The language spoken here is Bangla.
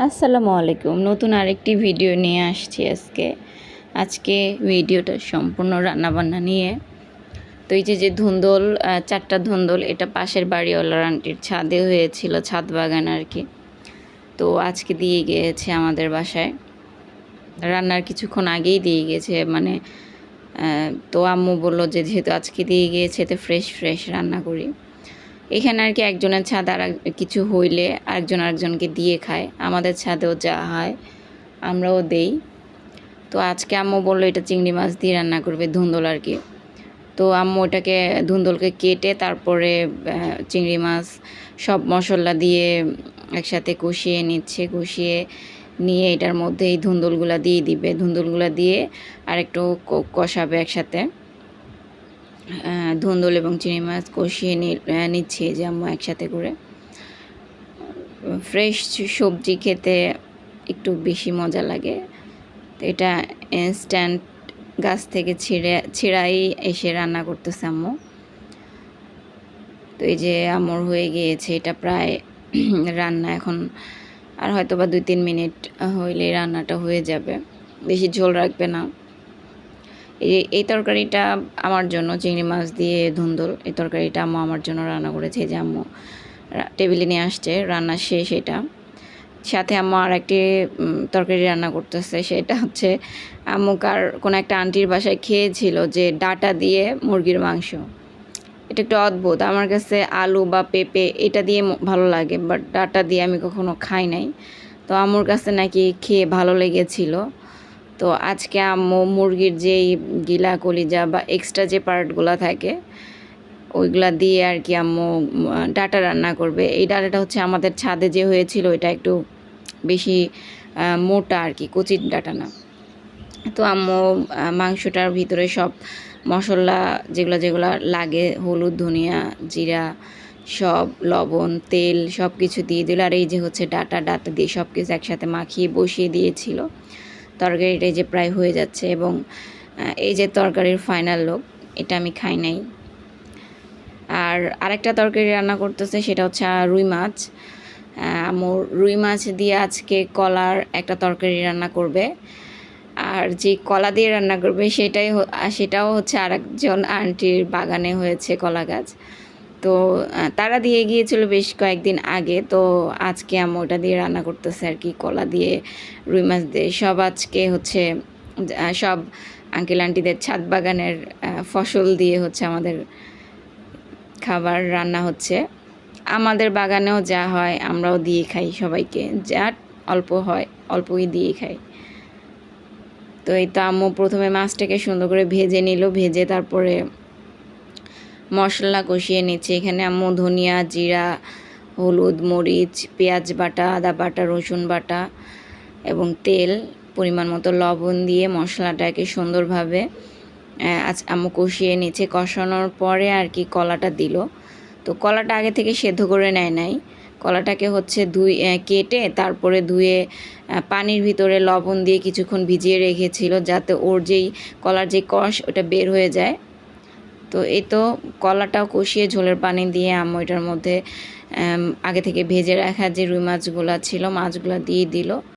আসসালামু আলাইকুম। নতুন আরেকটি ভিডিও নিয়ে আসছি আজকে। আজকে ভিডিওটা সম্পূর্ণ রান্নাবান্না নিয়ে। তো এই যে যে ধুন্দল চারটা ধুন্দল, এটা পাশের বাড়িওয়ালার আন্টির ছাদে হয়েছিল, ছাদ বাগান আর কি। তো আজকে দিয়ে গিয়েছে আমাদের বাসায়। রান্নার কিছুক্ষণ আগেই দিয়ে গিয়েছে মানে তো আম্মু বলল যে, যেহেতু আজকে দিয়ে গিয়েছে তো ফ্রেশ ফ্রেশ রান্না করি। এখানে আর কি একজনের ছাদ আর কিছু হইলে আরেকজন আরেকজনকে দিয়ে খায়। আমাদের ছাদেও যা হয়, আমরাও দেই। তো আজকে আম্মু বলল এটা চিংড়ি মাছ দিয়ে রান্না করবে ধুন্দল আর কি। তো আম্মু ওটাকে ধুন্দলকে কেটে তারপরে চিংড়ি মাছ সব মশলা দিয়ে একসাথে কষিয়ে নিচ্ছে। কষিয়ে নিয়ে এটার মধ্যে এই ধুন্দলগুলা দিয়ে দিবে। ধুন্দলগুলা দিয়ে আর একটু কষাবে একসাথে। ধুন্দল এবং চিংড়ি মাছ কষিয়ে নিচ্ছে যে একসাথে করে। ফ্রেশ সবজি খেতে একটু বেশি মজা লাগে। তো এটা ইনস্ট্যান্ট গাছ থেকে ছিঁড়ে, ছিঁড়াই এসে রান্না করতেছে আম্মু। তো এই যে আমর হয়ে গিয়েছে, এটা প্রায় রান্না এখন আর হয়তো বা দুই তিন মিনিট হইলে রান্নাটা হয়ে যাবে। বেশি ঝোল রাখবে না। এই তরকারিটা আমার জন্য, চিংড়ি মাছ দিয়ে ধুন্দল, এই তরকারিটা আম্মু আমার জন্য রান্না করেছে। যে আম্মু টেবিলে নিয়ে আসছে, রান্না শেষ এটা। সাথে আম্মু আর একটি তরকারি রান্না করতেছে, সেটা হচ্ছে আম্মু কার কোনো একটা আন্টির বাসায় খেয়েছিল যে ডাটা দিয়ে মুরগির মাংস। এটা একটু অদ্ভুত। আমার কাছে আলু বা পেঁপে এটা দিয়ে ভালো লাগে বাট ডাটা দিয়ে আমি কখনো খাই নাই। তো আম্মুর কাছে নাকি খেয়ে ভালো লেগেছিল। তো আজকে আম্মু মুরগির যেই গিলা কলিজা বা এক্সট্রা যে পার্টগুলো থাকে, ওইগুলা দিয়ে আর কি আম্মু ডাটা রান্না করবে। এই ডাটাটা হচ্ছে আমাদের ছাদে যে হয়েছিল এটা একটু বেশি মোটা আর কি কচি ডাটা না। তো আম্মু মাংসটার ভিতরে সব মশলা যেগুলো যেগুলো লাগে, হলুদ, ধনিয়া, জিরা, সব, লবণ, তেল সব কিছু দিয়ে দিল। আর এই যে হচ্ছে ডাটা ডাটা দিয়ে সব কিছু একসাথে মাখিয়ে বসিয়ে দিয়েছিল। তরকারিটা এই যে প্রায় হয়ে যাচ্ছে এবং এই যে তরকারির ফাইনাল লোক এটা আমি খাই নাই। আর আরেকটা তরকারি রান্না করতেছে, সেটা হচ্ছে রুই মাছ। আম্মু রুই মাছ দিয়ে আজকে কলার একটা তরকারি রান্না করবে। আর যে কলা দিয়ে রান্না করবে, সেটাই সেটাও হচ্ছে আরেকজন আন্টির বাগানে হয়েছে কলা গাছ। তো তারা দিয়ে গিয়েছিল বেশ কয়েকদিন আগে। তো আজকে আম্মু ওটা দিয়ে রান্না করতেছে আর কি, কলা দিয়ে, রুই মাছ দিয়ে। সব আজকে হচ্ছে সব আঙ্কেল আন্টিদের ছাদ বাগানের ফসল দিয়ে হচ্ছে আমাদের খাবার রান্না হচ্ছে। আমাদের বাগানেও যা হয় আমরাও দিয়ে খাই সবাইকে। যা অল্প হয়, অল্পই দিয়ে খাই। তো এই তো আম্মু প্রথমে মাছটাকে সুন্দর করে ভেজে নিল, ভেজে তারপরে মশলা কষিয়ে নিচ্ছে। এখানে আম্মু ধনিয়া, জিরা, হলুদ, মরিচ, পেঁয়াজ বাটা, আদা বাটা, রসুন বাটা এবং তেল, পরিমাণ মতো লবণ দিয়ে মশলাটাকে সুন্দরভাবে আজ আম্মু কষিয়ে নিচ্ছে। কষানোর পরে আর কি কলাটা দিল। তো কলাটা আগে থেকে সেদ্ধ করে নেয় নাই। কলাটাকে হচ্ছে ধুই কেটে তারপরে ধুয়ে পানির ভিতরে লবণ দিয়ে কিছুক্ষণ ভিজিয়ে রেখেছিল যাতে ওর যেই কলার যে কষ, ওটা বের হয়ে যায়। তো এই তো কলাটাও কষিয়ে ঝোলের পানি দিয়ে আম্মু এটার মধ্যে আগে থেকে ভেজে রাখা যে রুই মাছগুলো ছিল, মাছগুলো দিয়ে দিল।